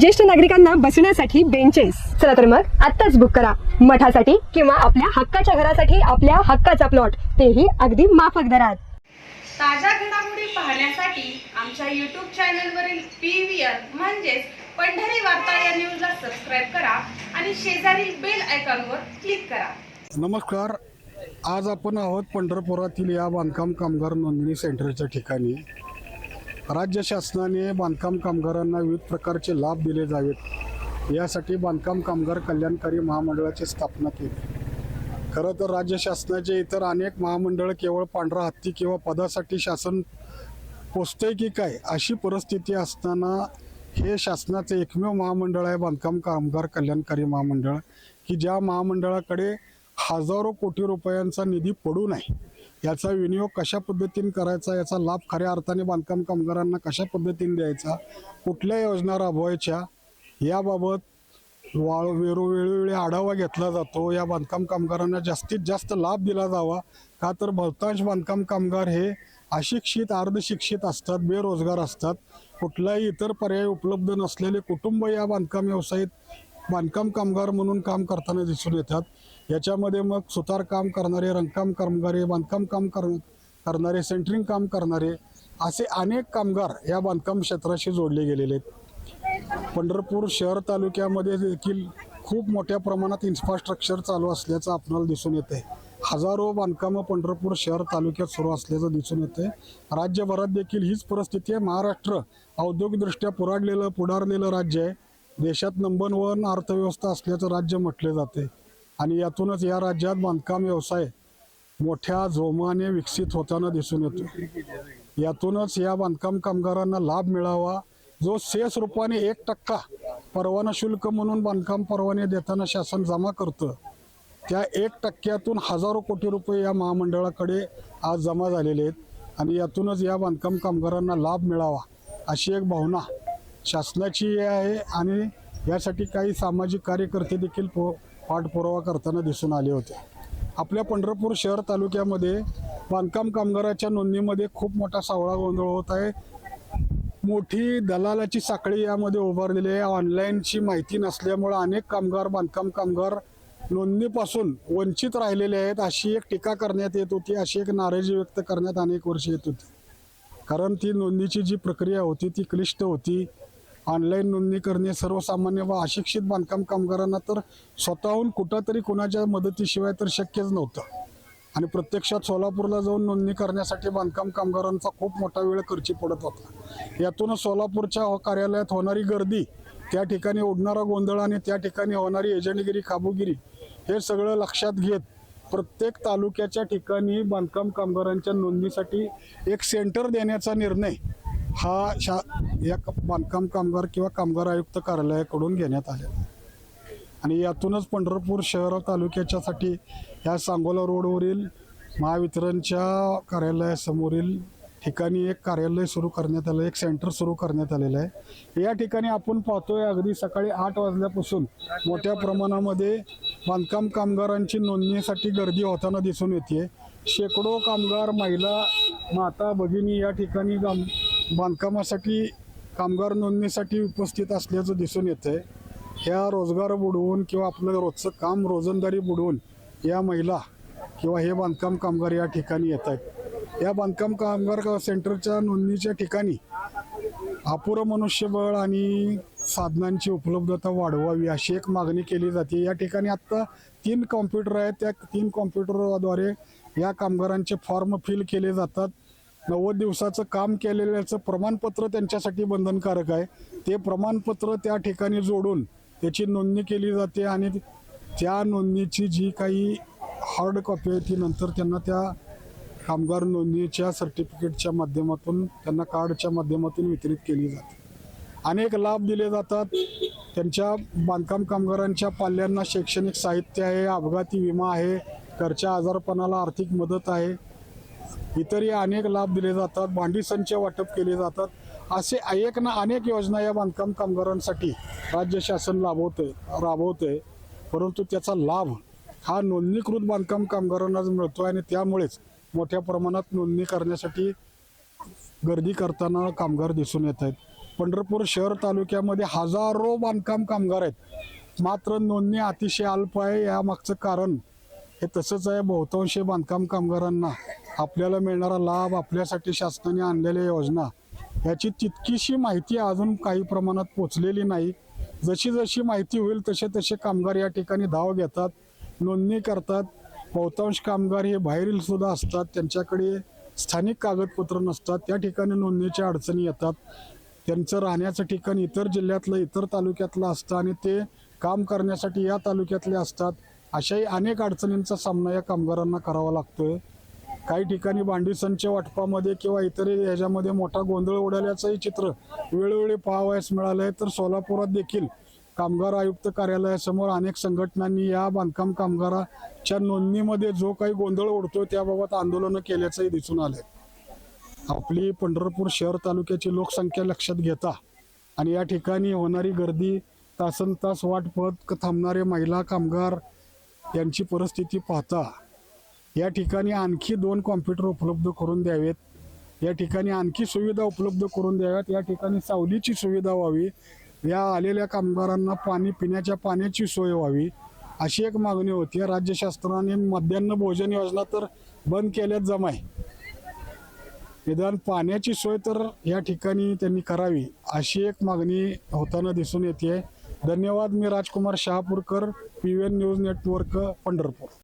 ज्येष्ठ नागरिकांना बसण्यासाठी बेंचेस चला तर मग आत्ताच बुक करा. मठासाठी किंवा आपल्या हक्काच्या घरासाठी आपल्या हक्काचा प्लॉट तेही अगदी माफक दरात. ताज्या घडामोडी पाहण्यासाठी आमच्या यूट्यूब चॅनलवरील पी व्ही आर म्हणजेच पंढरी वार्ता या न्यूजला सबस्क्राईब करा आणि शेजारील बेल आयकॉनवर क्लिक करा. नमस्कार. आज आपण आहोत पंढरपुरातील या बांधकाम कामगार नोंदणी सेंटरच्या ठिकाणी. राज्य शासनाने बांधकाम कामगारांना विविध प्रकारचे लाभ दिले जावेत. यासाठी बांधकाम कामगार कल्याणकारी महामंडळाची स्थापना केली. खरं तर राज्य शासनाचे इतर अनेक महामंडळ केवळ पांढरा हत्ती किंवा पदासाठी शासन पोचतंय की काय अशी परिस्थिती असताना हे शासनाचे एकमेव महामंडळ आहे बांधकाम कामगार कल्याणकारी महामंडळ की ज्या महामंडळाकडे हजारो कोटी रुपयांचा निधी पडू नये. याचा विनियोग कशा पद्धतीने करायचा याचा लाभ खऱ्या अर्थाने बांधकाम कामगारांना कशा पद्धतीने द्यायचा कुठल्या योजना राबवायच्या याबाबत वाळ वेरो वेळोवेळी आढावा घेतला जातो. या बांधकाम कामगारांना जास्तीत जास्त लाभ दिला जावा. का तर बहुतांश बांधकाम कामगार हे अशिक्षित अर्धशिक्षित असतात बेरोजगार असतात. कुठलाही इतर पर्याय उपलब्ध नसलेले कुटुंब या बांधकाम व्यवसायात बांधकाम कामगार म्हणून काम करताना दिसून येतात. याच्यामध्ये मग सुतार काम करणारे रंगकाम कामगारे बांधकाम काम कर करणारे सेंटरिंग काम करणारे असे अनेक कामगार या बांधकाम क्षेत्राशी जोडले गेलेले आहेत. पंढरपूर शहर तालुक्यामध्ये देखील खूप मोठ्या प्रमाणात इन्फ्रास्ट्रक्चर चालू असल्याचं आपल्याला दिसून येते हजारो बांधकामं पंढरपूर शहर तालुक्यात सुरू असल्याचं दिसून येते राज्यभरात देखील हीच परिस्थिती आहे. महाराष्ट्र औद्योगिकदृष्ट्या पुराडलेलं पुढारलेलं राज्य आहे. देशात नंबर वन अर्थव्यवस्था असल्याचं राज्य म्हटले जाते. आणि यातूनच या राज्यात बांधकाम व्यवसाय मोठ्या जोमाने विकसित होताना दिसून येतो. यातूनच या बांधकाम कामगारांना लाभ मिळावा जो सेस रूपाने एक टक्का परवाना शुल्क म्हणून बांधकाम परवाने देताना शासन जमा करतं त्या एक टक्क्यातून हजारो कोटी रुपये या महामंडळाकडे आज जमा झालेले आहेत. आणि यातूनच या बांधकाम कामगारांना लाभ मिळावा अशी एक भावना शासनाची आहे आणि यासाठी काही सामाजिक कार्यकर्ते देखील पो पाठपुरावा करताना दिसून आले होते. आपल्या पंढरपूर शहर तालुक्यामध्ये बांधकाम कामगाराच्या नोंदणीमध्ये खूप मोठा सावळा गोंधळ होत आहे. मोठी दलालाची साखळी यामध्ये उभारलेली आहे. ऑनलाईनची माहिती नसल्यामुळे अनेक कामगार बांधकाम कामगार नोंदणीपासून वंचित राहिलेले आहेत अशी एक टीका करण्यात येत होती अशी एक नाराजी व्यक्त करण्यात अनेक वर्ष येत होती. कारण ती नोंदणीची जी प्रक्रिया होती ती क्लिष्ट होती. ऑनलाईन नोंदणी करणे सर्वसामान्य व अशिक्षित बांधकाम कामगारांना तर स्वतःहून कुठंतरी कुणाच्या मदतीशिवाय तर शक्यच नव्हतं. आणि प्रत्यक्षात सोलापूरला जाऊन नोंदणी करण्यासाठी बांधकाम कामगारांचा खूप मोठा वेळ खर्ची पडत होता. यातूनच सोलापूरच्या कार्यालयात होणारी गर्दी त्या ठिकाणी उडणारा गोंधळ आणि त्या ठिकाणी होणारी एजंटगिरी काबूगिरी हे सगळं लक्षात घेत प्रत्येक तालुक्याच्या ठिकाणी बांधकाम कामगारांच्या नोंदणीसाठी एक सेंटर देण्याचा निर्णय हा शा या बांधकाम कामगार किंवा कामगार आयुक्त कार्यालयाकडून घेण्यात आलेला आहे. आणि यातूनच पंढरपूर शहर तालुक्याच्यासाठी या सांगोला रोडवरील महावितरणच्या कार्यालयासमोरील ठिकाणी एक कार्यालय सुरू करण्यात आलं एक सेंटर सुरू करण्यात आलेलं आहे या ठिकाणी आपण पाहतोय अगदी सकाळी आठ वाजल्यापासून मोठ्या प्रमाणामध्ये बांधकाम कामगारांची नोंदणीसाठी गर्दी होताना दिसून येते शेकडो कामगार महिला माता भगिनी या ठिकाणी काम बांधकामासाठी कामगार नोंदणीसाठी उपस्थित असल्याचं दिसून येतंय. ह्या रोजगार बुडवून किंवा आपलं रोजचं काम रोजंदारी बुडवून या महिला किंवा हे बांधकाम कामगार या ठिकाणी येत आहेत या बांधकाम कामगार सेंटरच्या नोंदणीच्या ठिकाणी अपुरं मनुष्यबळ आणि साधनांची उपलब्धता वाढवावी अशी एक मागणी केली जाते. या ठिकाणी आत्ता तीन कॉम्प्युटर आहेत. त्या तीन कॉम्प्युटरद्वारे या कामगारांचे फॉर्म फिल केले जातात. नव्वद दिवसाचं काम केलेल्याचं प्रमाणपत्र त्यांच्यासाठी बंधनकारक आहे. ते प्रमाणपत्र त्या ठिकाणी जोडून त्याची नोंदणी केली जाते आणि त्या नोंदणीची जी काही हार्ड कॉपी आहे ती नंतर त्यांना त्या कामगार नोंदणीच्या सर्टिफिकेटच्या माध्यमातून त्यांना कार्डच्या माध्यमातून वितरित केली जाते. अनेक लाभ दिले जातात. त्यांच्या बांधकाम कामगारांच्या पाल्यांना शैक्षणिक साहित्य आहे अपघाती विमा आहे घरच्या आजारपणाला आर्थिक मदत आहे. इतरही अनेक लाभ दिले जातात भांडी संच वाटप केले जातात. असे अनेक ना अनेक योजना या बांधकाम कामगारांसाठी राज्य शासन लाभवतंय राबवते. परंतु त्याचा लाभ हा नोंदणीकृत बांधकाम कामगारांनाच मिळतो आणि त्यामुळेच मोठ्या प्रमाणात नोंदणी करण्यासाठी गर्दी करताना कामगार दिसून येत आहेत. पंढरपूर शहर तालुक्यामध्ये हजारो बांधकाम कामगार आहेत. मात्र नोंदणी अतिशय अल्प आहे. यामागचं कारण हे तसंच आहे बहुतांश बांधकाम कामगारांना आपल्याला मिळणारा लाभ आपल्यासाठी शासनाने आणलेल्या योजना. याची तितकीशी माहिती अजून काही प्रमाणात पोचलेली नाही. जशी जशी माहिती होईल तसे तसे कामगार या ठिकाणी धाव घेतात नोंदणी करतात. बहुतांश कामगार हे बाहेरील सुद्धा असतात त्यांच्याकडे स्थानिक कागदपत्र नसतात. त्या ठिकाणी नोंदणीच्या अडचणी येतात. त्यांचं राहण्याचं ठिकाण इतर जिल्ह्यातलं इतर तालुक्यातलं असतं आणि ते काम करण्यासाठी या तालुक्यातले असतात. अशाही अनेक अडचणींचा सामना या कामगारांना करावा लागतोय. काही ठिकाणी भांडी वाटपामध्ये किंवा इतर ह्याच्यामध्ये मोठा गोंधळ उडाल्याचंही चित्र वेळोवेळी पाहावयास मिळालं आहे तर सोलापुरात देखील कामगार आयुक्त कार्यालयासमोर अनेक संघटनांनी या बांधकाम कामगाराच्या नोंदणीमध्ये जो काही गोंधळ उडतोय त्याबाबत आंदोलनं केल्याचंही दिसून आलंय. आपली पंढरपूर शहर तालुक्याची लोकसंख्या लक्षात घेता आणि या ठिकाणी होणारी गर्दी तासन तास वाट पत थांबणारे महिला कामगार यांची परिस्थिती पाहता या ठिकाणी आणखी दोन कॉम्प्युटर उपलब्ध करून द्यावेत. या ठिकाणी आणखी सुविधा उपलब्ध करून द्याव्यात. या ठिकाणी सावलीची सुविधा व्हावी. या आलेल्या कामगारांना पाणी पिण्याच्या पाण्याची सोय व्हावी. अशी एक मागणी होती. राज्य शासनाने मध्यान्ह भोजन योजना तर बंद केल्यात जमाय. निदान पाण्याची सोय तर या ठिकाणी त्यांनी करावी अशी एक मागणी होताना दिसून येते धन्यवाद. मी Rajkumar Shahapurkar P N news network Pandharpur.